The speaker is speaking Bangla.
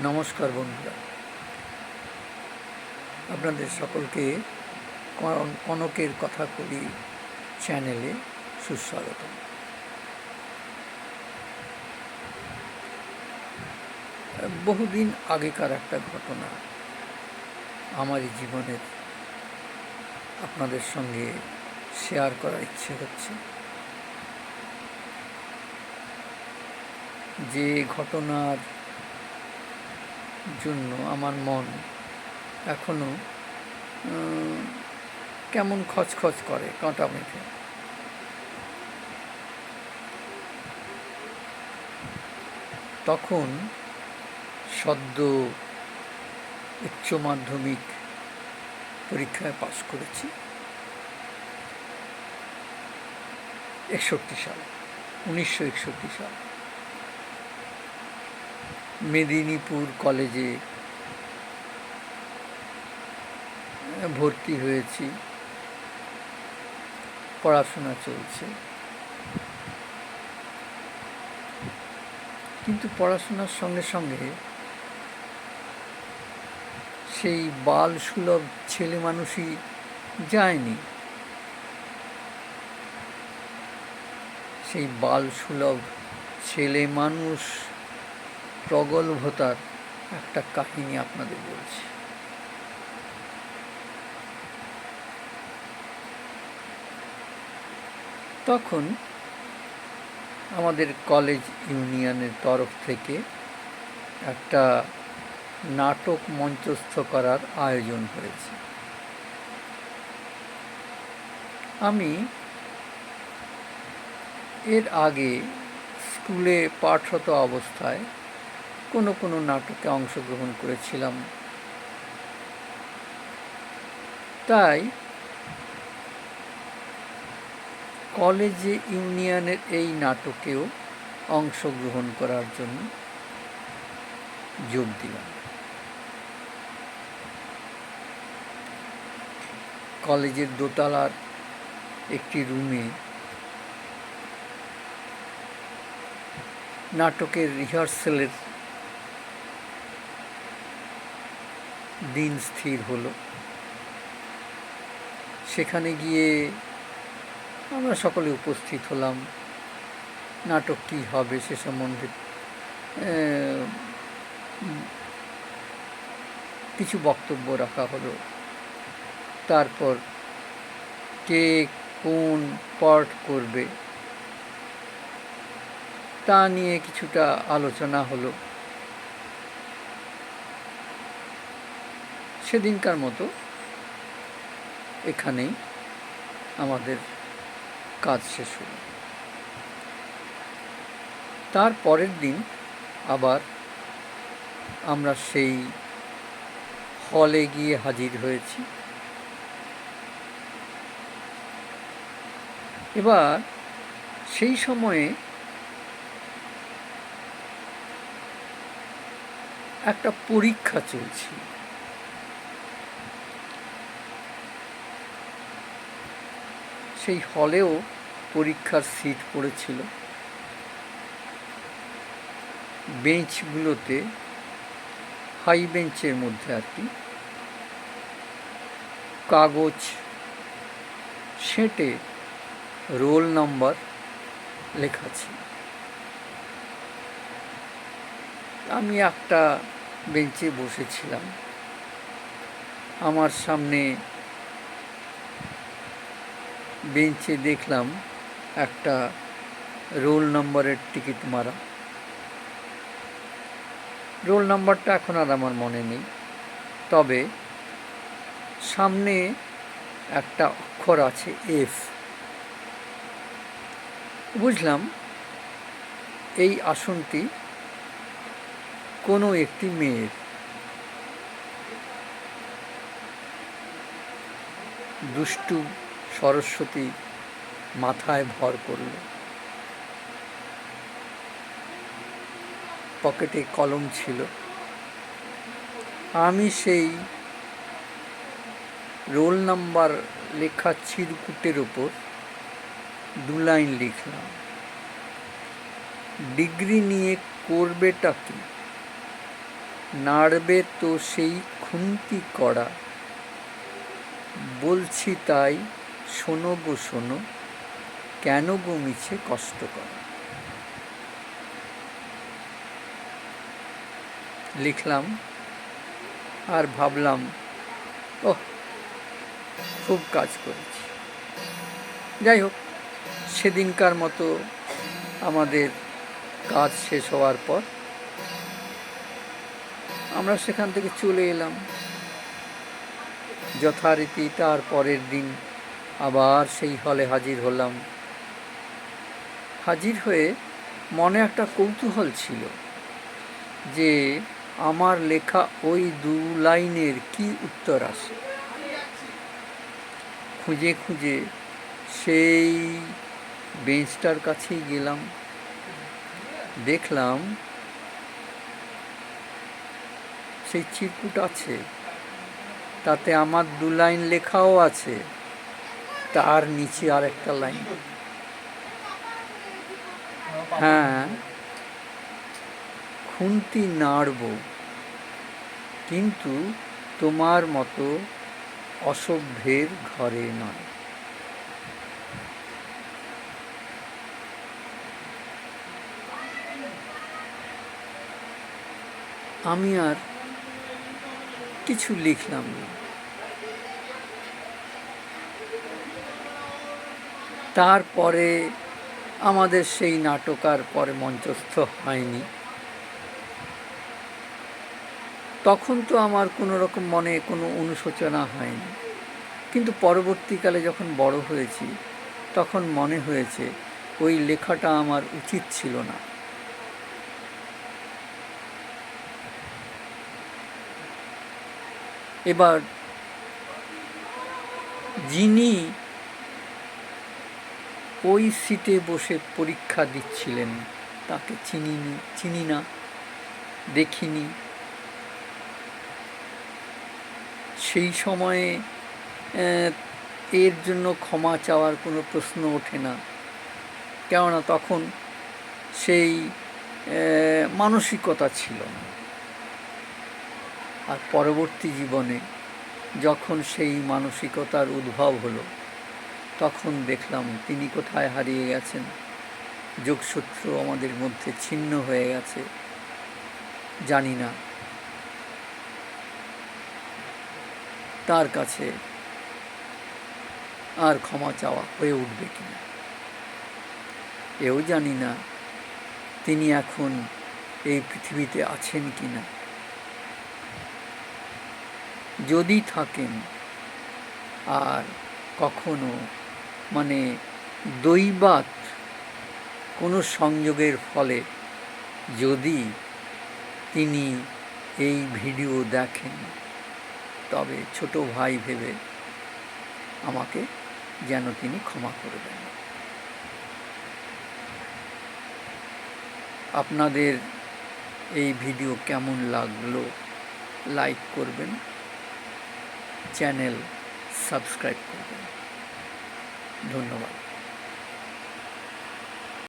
নমস্কার বন্ধুরা। আপনাদের সকলকে কনকের কথা করি চ্যানেলে সুস্বাগত। বহুদিন আগেকার একটা ঘটনা আমারই জীবনের আপনাদের সঙ্গে শেয়ার করার ইচ্ছে হচ্ছে। যে ঘটনার জন্য আমার মন এখনও উম, কেমন খচখচ করে কাঁটা মেখে। তখন সদ্য উচ্চ মাধ্যমিক পরীক্ষায় পাশ করেছি। একষট্টি সাল উনিশশো একষট্টি সাল। মেদিনীপুর কলেজে ভর্তি হয়েছি। পড়াশোনা চলছে। কিন্তু পড়াশোনার সঙ্গে সঙ্গে সেই বাল সুলভ ছেলে মানুষই যায়নি। সেই বাল সুলভ ছেলে মানুষ প্রগল্ভতার একটা কাহিনী আপনাদের বলছি। তখন আমাদের কলেজ ইউনিয়নের তরফ থেকে একটা নাটক মঞ্চস্থ করার আয়োজন হয়েছে। আমি এর আগে স্কুলে পাঠরত অবস্থায় কোনো কোনো নাটকে অংশগ্রহণ করেছিলাম। তাই কলেজে ইউনিয়নের এই নাটকেও অংশগ্রহণ করার জন্য যোগ দিলাম। কলেজের দোতলার একটি রুমে নাটকের রিহার্সেলের দিন স্থির হলো। সেখানে গিয়ে আমরা সকলে উপস্থিত হলাম। নাটক কী হবে সে সম্বন্ধে কিছু বক্তব্য রাখা হলো। তারপর কে কোন পার্ট করবে তা নিয়ে কিছুটা আলোচনা হলো। সেদিনকার মতো এখানেই আমাদের কাজ শেষ হলো। তার পরের দিন আবার আমরা সেই হলে গিয়ে হাজির হয়েছি। এবার সেই সময়ে একটা পরীক্ষা চলছিল। সেই হলেও পরীক্ষার সিট পড়েছিল। বেঞ্চগুলোতে হাই বেঞ্চের মধ্যে আর কি। কাগজ, সেঁটে রোল নাম্বার লেখা ছিল। আমি একটা বেঞ্চে বসেছিলাম। আমার সামনে বেঞ্চে দেখলাম একটা রোল নম্বরের টিকিট মারা। রোল নাম্বারটা এখন আর আমার মনে নেই। তবে সামনে একটা অক্ষর আছে এফ বুঝলাম এই আসনটি কোনো একটি মেয়ের। দুষ্টু সরস্বতী মাথায় ভর করল। পকেটে কলম ছিল। আমি সেই রোল নাম্বার লেখা চিরকুটের ওপর দু লাইন লিখলাম। ডিগ্রি নিয়ে করবেটা কি? নাড়বে তো সেই খুন্তি করা বলছি তাই শোনো গো, শোনো। কেন গো মিছে কষ্ট করা? লিখলাম আর ভাবলাম, ওহ, খুব কাজ করেছি। যাই হোক, সেদিনকার মতো আমাদের কাজ শেষ হওয়ার পর আমরা সেখান থেকে চলে এলাম। যথারীতি তার পরের দিন আবার সেই হলে হাজির হলাম। হাজির হয়ে মনে একটা কৌতূহল ছিল যে আমার লেখা ওই দু লাইনের কি উত্তর আসে খুঁজে খুঁজে সেই বেঞ্চটার কাছেই গেলাম। দেখলাম সেই চিরকুট আছে, তাতে আমার দু লাইন লেখাও আছে। তার নিচে আর একটা লাইন। হ্যাঁ। খুন্তি নাড়ব, কিন্তু তোমার মতো অসভ্যের ঘরে নয়। আমি আর কিছু লিখলাম না। তারপরে আমাদের সেই নাটক আর পরে মঞ্চস্থ হয়নি। তখন তো আমার কোনো রকম মনে কোনো অনুশোচনা হয়নি। কিন্তু পরবর্তীকালে যখন বড় হয়েছি, তখন মনে হয়েছে ওই লেখাটা আমার উচিত ছিল না। এবার যিনি ওই সিটে বসে পরীক্ষা দিচ্ছিলেন। তাকে চিনিনি চিনি না দেখিনি। সেই সময়ে এর জন্য ক্ষমা চাওয়ার কোনো প্রশ্ন ওঠে না। কেননা তখন সেই মানসিকতা ছিল। না আর পরবর্তী জীবনে যখন সেই মানসিকতার উদ্ভব হলো তখন দেখলাম তিনি কোথায় হারিয়ে গেছেন। যোগসূত্র আমাদের মধ্যে ছিন্ন হয়ে গেছে। জানি না। তার কাছে আর ক্ষমা চাওয়া হয়ে উঠবে কিনা? এও জানি না তিনি এখন এই পৃথিবীতে আছেন কিনা। যদি থাকেন, আর কখনো মানে দৈবাত কোনো সংযোগের ফলে যদি তিনি এই ভিডিও দেখেন, তবে ছোট ভাই ভেবে আমাকে যেন তিনি ক্ষমা করে দেন। আপনাদের এই ভিডিও কেমন লাগল লাইক করবেন, চ্যানেল সাবস্ক্রাইব করবেন। ধন্যবাদ